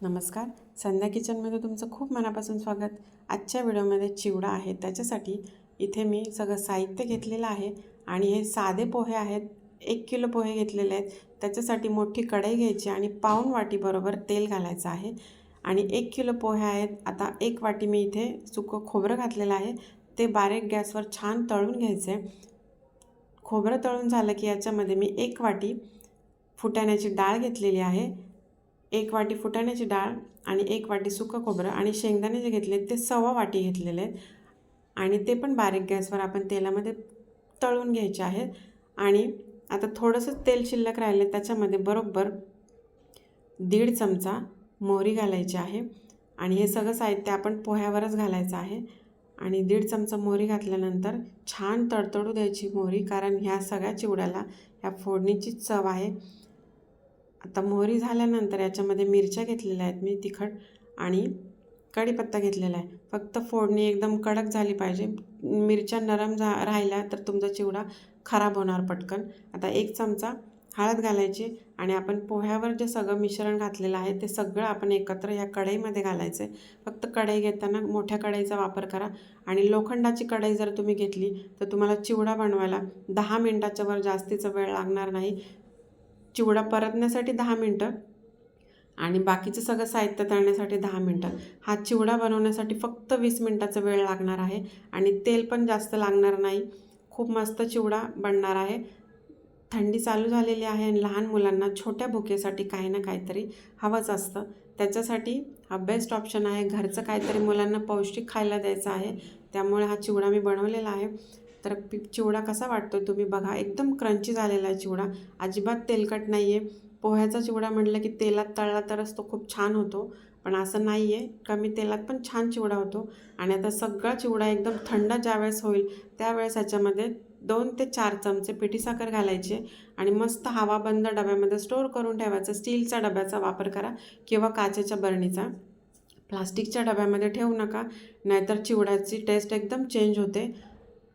नमस्कार. संध्या किचनमध्ये तुमचं खूप मनापासून स्वागत. आजच्या व्हिडिओमध्ये चिवडा आहे. त्याच्यासाठी इथे मी सगळं साहित्य घेतलेलं आहे आणि हे साधे पोहे आहेत. एक किलो पोहे घेतलेले आहेत. त्याच्यासाठी मोठी कढई घ्यायची आणि पाऊण वाटीबरोबर तेल घालायचं आहे. आणि एक किलो पोहे आहेत. आता एक वाटी मी इथे सुकं खोबरं घातलेलं आहे. ते बारीक गॅसवर छान तळून घ्यायचं. आहे खोबरं तळून झालं की याच्यामध्ये मी एक वाटी फुटाण्याची डाळ घेतलेली आहे. एक वाटी फुटाण्याची डाळ आणि एक वाटी सुकं खोबरं आणि शेंगदाणे जे घेतले ते सव्वा वाटी घेतलेले आहेत. आणि ते पण बारीक गॅसवर आपण तेलामध्ये तळून घ्यायचे आहेत. आणि आता थोडंसं तेल शिल्लक राहिले त्याच्यामध्ये बरोबर दीड चमचा मोहरी घालायची आहे. आणि हे सगळं साहित्य आपण पोह्यावरच घालायचं आहे. आणि दीड चमचा मोहरी घातल्यानंतर छान तडतडू द्यायची मोहरी कारण ह्या सगळ्या चिवड्याला ह्या फोडणीची चव आहे. आता मोहरी झाल्यानंतर याच्यामध्ये मिरच्या घेतलेल्या आहेत मी तिखट आणि कढीपत्ता घेतलेला आहे. फक्त फोडणी एकदम कडक झाली पाहिजे. मिरच्या नरम झा राहिल्या तर तुमचा चिवडा खराब होणार पटकन. आता एक चमचा हळद घालायची आणि आपण पोह्यावर जे सगळं मिश्रण घातलेलं आहे ते सगळं आपण एकत्र या कढईमध्ये घालायचं आहे फक्त कढई घेताना मोठ्या कढईचा वापर करा आणि लोखंडाची कढई जर तुम्ही घेतली तर तुम्हाला चिवडा बनवायला दहा मिनटाच्या वर जास्तीचा वेळ लागणार नाही. चिवडा परतण्यासाठी दहा मिनटं आणि बाकीचं सगळं साहित्य तळण्यासाठी दहा मिनटं. हा चिवडा बनवण्यासाठी फक्त वीस मिनटाचा वेळ लागणार आहे आणि तेल पण जास्त लागणार नाही. खूप मस्त चिवडा बनणार आहे. थंडी चालू झालेली आहे आणि लहान मुलांना छोट्या भुकेसाठी काही ना काहीतरी हवंच असतं. त्याच्यासाठी हा बेस्ट ऑप्शन आहे. घरचं काहीतरी मुलांना पौष्टिक खायला द्यायचं आहे. त्यामुळे हा चिवडा मी बनवलेला आहे. तर पि चिवडा कसा वाटतो तुम्ही बघा. एकदम क्रंची झालेला आहे चिवडा. अजिबात तेलकट नाही आहे पोह्याचा चिवडा म्हटलं की तेलात तळला तरच तो खूप छान होतो. पण असं नाही आहे कमी तेलात पण छान चिवडा होतो. आणि आता सगळा चिवडा एकदम थंड ज्यावेळेस होईल त्यावेळेस ह्याच्यामध्ये दोन ते चार चमचे पिठी साखर घालायचे आणि मस्त हवाबंद डब्यामध्ये स्टोअर करून ठेवायचं. स्टीलच्या डब्याचा वापर करा किंवा काचेच्या बरणीचा. प्लास्टिकच्या डब्यामध्ये ठेवू नका. नाहीतर चिवड्याची टेस्ट एकदम चेंज होते.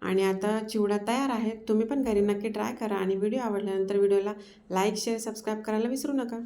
आणि आता चिवडा तयार आहे तुम्ही पण घरी नक्की ट्राय करा आणि व्हिडिओ आवडल्यानंतर व्हिडिओला लाईक शेअर सबस्क्राईब करायला विसरू नका.